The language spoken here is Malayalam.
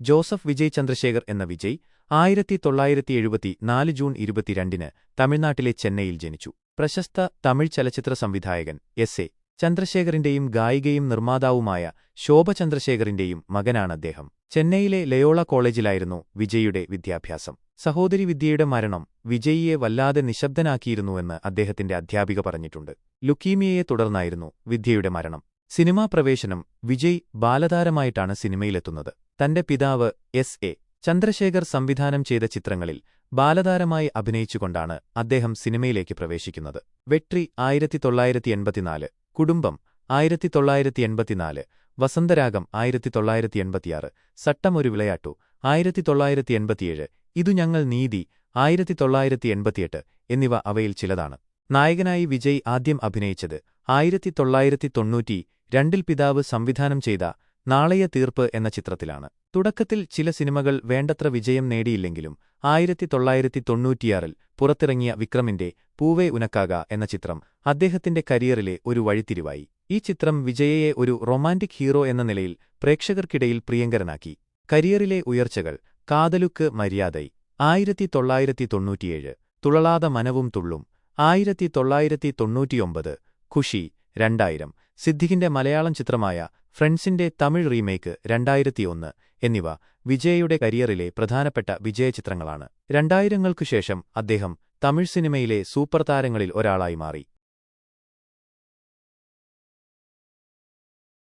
ജോസഫ് വിജയ് ചന്ദ്രശേഖർ എന്ന വിജയ് ആയിരത്തി തൊള്ളായിരത്തി എഴുപത്തി നാല് ജൂൺ ഇരുപത്തിരണ്ടിന് തമിഴ്നാട്ടിലെ ചെന്നൈയിൽ ജനിച്ചു. പ്രശസ്ത തമിഴ് ചലച്ചിത്ര സംവിധായകൻ എസ്. എ. ചന്ദ്രശേഖറിന്റെയും ഗായികയും നിർമ്മാതാവുമായ ശോഭ ചന്ദ്രശേഖറിന്റെയും മകനാണദ്ദേഹം ചെന്നൈയിലെ ലയോള കോളേജിലായിരുന്നു വിജയിയുടെ വിദ്യാഭ്യാസം. സഹോദരി വിദ്യയുടെ മരണം വിജയിയെ വല്ലാതെ നിശബ്ദനാക്കിയിരുന്നുവെന്ന് അദ്ദേഹത്തിന്റെ അധ്യാപിക പറഞ്ഞിട്ടുണ്ട്. ലുക്കീമിയയെ തുടർന്നായിരുന്നു വിദ്യയുടെ മരണം. സിനിമാ പ്രവേശനം വിജയ് ബാലതാരമായിട്ടാണ് സിനിമയിലെത്തുന്നത്. തന്റെ പിതാവ് എസ്. എ. ചന്ദ്രശേഖർ സംവിധാനം ചെയ്ത ചിത്രങ്ങളിൽ ബാലതാരമായി അഭിനയിച്ചുകൊണ്ടാണ് അദ്ദേഹം സിനിമയിലേക്ക് പ്രവേശിക്കുന്നത്. വെട്രി ആയിരത്തി തൊള്ളായിരത്തി എൺപത്തിനാല് കുടുംബം ആയിരത്തി തൊള്ളായിരത്തി എൺപത്തിനാല് വസന്തരാഗം ആയിരത്തി തൊള്ളായിരത്തി എൺപത്തിയാറ് സട്ടമൊരു വിളയാട്ടു ആയിരത്തി തൊള്ളായിരത്തി എൺപത്തിയേഴ് ഇതു ഞങ്ങൾ നീതി ആയിരത്തി തൊള്ളായിരത്തി എൺപത്തിയെട്ട് എന്നിവ അവയിൽ ചിലതാണ്. നായകനായി വിജയ് ആദ്യം അഭിനയിച്ചത് ആയിരത്തി തൊള്ളായിരത്തി തൊണ്ണൂറ്റി രണ്ടിൽ പിതാവ് സംവിധാനം ചെയ്ത നാളെയ തീർപ്പ് എന്ന ചിത്രത്തിലാണ്. തുടക്കത്തിൽ ചില സിനിമകൾ വേണ്ടത്ര വിജയം നേടിയില്ലെങ്കിലും ആയിരത്തി തൊള്ളായിരത്തി തൊണ്ണൂറ്റിയാറിൽ പുറത്തിറങ്ങിയ വിക്രമിന്റെ പൂവേ ഉനക്കാക എന്ന ചിത്രം അദ്ദേഹത്തിന്റെ കരിയറിലെ ഒരു വഴിത്തിരിവായി. ഈ ചിത്രം വിജയയെ ഒരു റൊമാന്റിക് ഹീറോ എന്ന നിലയിൽ പ്രേക്ഷകർക്കിടയിൽ പ്രിയങ്കരനാക്കി. കരിയറിലെ ഉയർച്ചകൾ കാതലുക്ക് മര്യാദൈ ആയിരത്തി തൊള്ളായിരത്തി തൊണ്ണൂറ്റിയേഴ് തുളളാത മനവും തുള്ളും ആയിരത്തി തൊള്ളായിരത്തി തൊണ്ണൂറ്റിയൊമ്പത് ഖുഷി രണ്ടായിരം സിദ്ദിഖിന്റെ മലയാളം ചിത്രമായ ഫ്രണ്ട്സിന്റെ തമിഴ് റീമേക്ക് രണ്ടായിരത്തിയൊന്ന് എന്നിവ വിജയയുടെ കരിയറിലെ പ്രധാനപ്പെട്ട വിജയചിത്രങ്ങളാണ്. രണ്ടായിരങ്ങൾക്കുശേഷം അദ്ദേഹം തമിഴ് സിനിമയിലെ സൂപ്പർ താരങ്ങളിൽ ഒരാളായി മാറി.